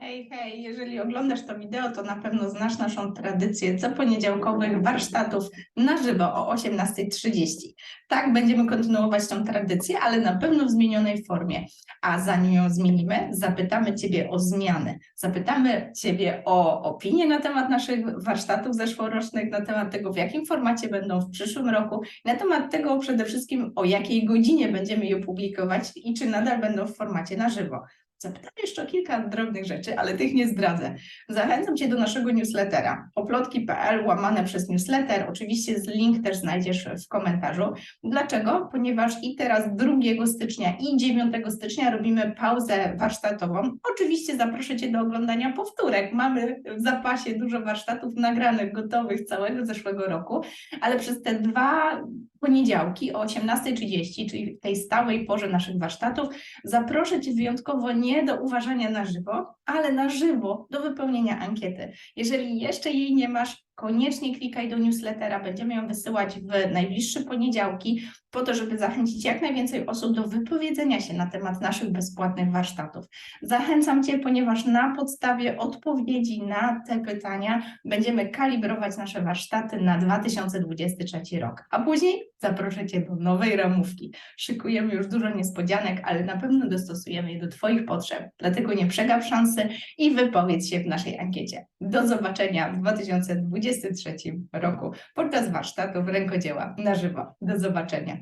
Hej, hej, jeżeli oglądasz to wideo, to na pewno znasz naszą tradycję co poniedziałkowych warsztatów na żywo o 18.30. Tak, będziemy kontynuować tą tradycję, ale na pewno w zmienionej formie. A zanim ją zmienimy, zapytamy Ciebie o zmiany. Zapytamy Ciebie o opinię na temat naszych warsztatów zeszłorocznych, na temat tego, w jakim formacie będą w przyszłym roku, na temat tego przede wszystkim, o jakiej godzinie będziemy je publikować i czy nadal będą w formacie na żywo. Zapytam jeszcze o kilka drobnych rzeczy, ale tych nie zdradzę. Zachęcam Cię do naszego newslettera oplotki.pl łamane przez newsletter. Oczywiście link też znajdziesz w komentarzu. Dlaczego? Ponieważ i teraz 2 stycznia i 9 stycznia robimy pauzę warsztatową. Oczywiście zaproszę Cię do oglądania powtórek. Mamy w zapasie dużo warsztatów nagranych, gotowych całego zeszłego roku, ale przez te dwa poniedziałki o 18.30, czyli w tej stałej porze naszych warsztatów, zaproszę Cię wyjątkowo nie do uważania na żywo, ale na żywo do wypełnienia ankiety. Jeżeli jeszcze jej nie masz, koniecznie klikaj do newslettera. Będziemy ją wysyłać w najbliższe poniedziałki, po to, żeby zachęcić jak najwięcej osób do wypowiedzenia się na temat naszych bezpłatnych warsztatów. Zachęcam Cię, ponieważ na podstawie odpowiedzi na te pytania będziemy kalibrować nasze warsztaty na 2023 rok. A później zaproszę Cię do nowej ramówki. Szykujemy już dużo niespodzianek, ale na pewno dostosujemy je do Twoich potrzeb. Dlatego nie przegap szansy i wypowiedz się w naszej ankiecie. Do zobaczenia w 2023 roku podczas warsztatów rękodzieła na żywo. Do zobaczenia.